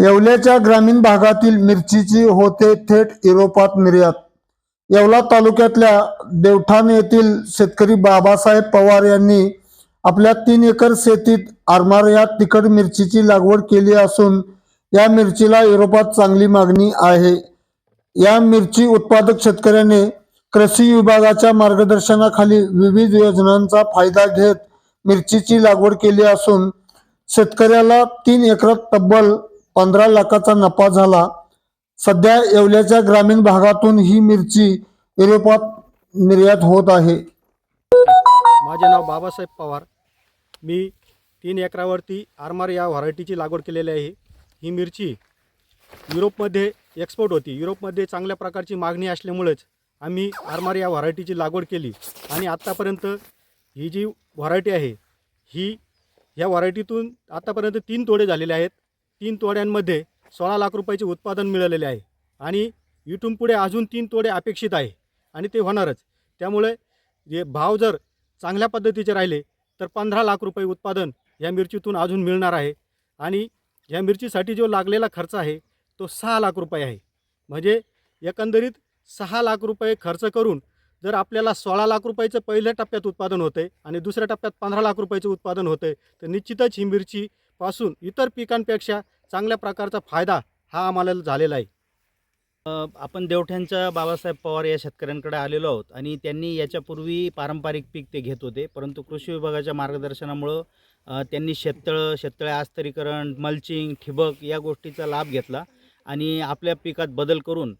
येवल्याच्या ग्रामीण भागातील मिरचीची होते थेट युरोपात निर्यात. येवला तालुक्यातल्या देवठाण येथील शेतकरी बाबासाहेब पवार यांनी आपल्या तीन एकर शेतीत आरमार या तिखट मिरचीची लागवड केली असून या मिरचीला युरोपात चांगली मागणी आहे. या मिरची उत्पादक शेतकऱ्याने कृषी विभागाच्या मार्गदर्शनाखाली विविध योजनांचा फायदा घेत मिरचीची लागवड केली असून शेतकऱ्याला तीन एकरात तब्बल पंधरा लाखाचा नफा झाला. सध्या येवल्याच्या ग्रामीण भागातून ही मिरची युरोपात निर्यात होत आहे. माझे नाव बाबासाहेब पवार. मी तीन एकरावरती आरमार या व्हरायटीची लागवड केलेली आहे. ही मिरची युरोपमध्ये एक्सपोर्ट होती. युरोपमध्ये चांगल्या प्रकारची मागणी असल्यामुळेच आम्ही आरमार या व्हरायटीची लागवड केली. आणि आत्तापर्यंत ही जी व्हरायटी आहे ही ह्या व्हरायटीतून आत्तापर्यंत तीन तोडे झालेले आहेत. तीन तोड्यांमध्ये सोळा लाख रुपयाचे उत्पादन मिळालेले आहे. आणि इथून पुढे अजून तीन तोडे अपेक्षित आहे. आणि ते होणारच. त्यामुळे जे भाव जर चांगल्या पद्धतीचे राहिले तर पंधरा लाख रुपये उत्पादन या मिरचीतून अजून मिळणार आहे. आणि या मिरचीसाठी जो लागलेला खर्च आहे तो सहा लाख रुपये आहे. म्हणजे एकंदरीत सहा लाख रुपये खर्च करून जर आपल्याला सोळा लाख रुपयाचं पहिल्या टप्प्यात उत्पादन होते आणि दुसऱ्या टप्प्यात पंधरा लाख रुपयाचं उत्पादन होते तर निश्चितच ही मिरची पासून इतर पिकांपेक्षा चांगल्या प्रकारचा फायदा हा आम्हाला झालेला आहे. आपण देवठ्यांच्या बाबासाहेब पवार या शेतकऱ्यांकडे आलेलो आहोत आणि त्यांनी याच्यापूर्वी पारंपरिक पीक ते घेत होते परंतु कृषी विभागाच्या मार्गदर्शनामुळं त्यांनी शेततळं शेततळे आस्तरीकरण मल्चिंग ठिबक या गोष्टीचा लाभ घेतला आणि आपल्या पिकात बदल करून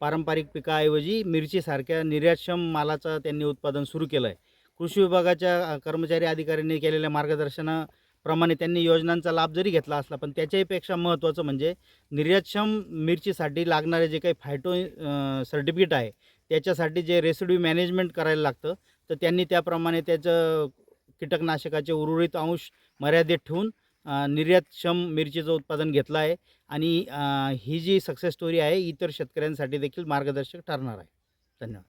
पारंपरिक पिकाऐवजी मिरचीसारख्या निर्यातक्षम मालाचं त्यांनी उत्पादन सुरू केलं आहे कृषी विभागाच्या कर्मचारी अधिकाऱ्यांनी केलेल्या प्रमाणे त्यांनी योजनांचा लाभ जरी घेतला असला पण त्याच्याहीपेक्षा महत्त्वाचं म्हणजे निर्यातक्षम मिरचीसाठी लागणारे जे काही फायटो सर्टिफिकेट आहे त्याच्यासाठी जे रेसिड्यू मॅनेजमेंट करायला लागतं तर त्यांनी त्याप्रमाणे त्याचं कीटकनाशकाचे उर्वरित अंश मर्यादित ठेवून निर्यातक्षम मिरचीचं उत्पादन घेतलं आहे आणि ही जी सक्सेस स्टोरी आहे इतर शेतकऱ्यांसाठी देखील मार्गदर्शक ठरणार आहे. धन्यवाद.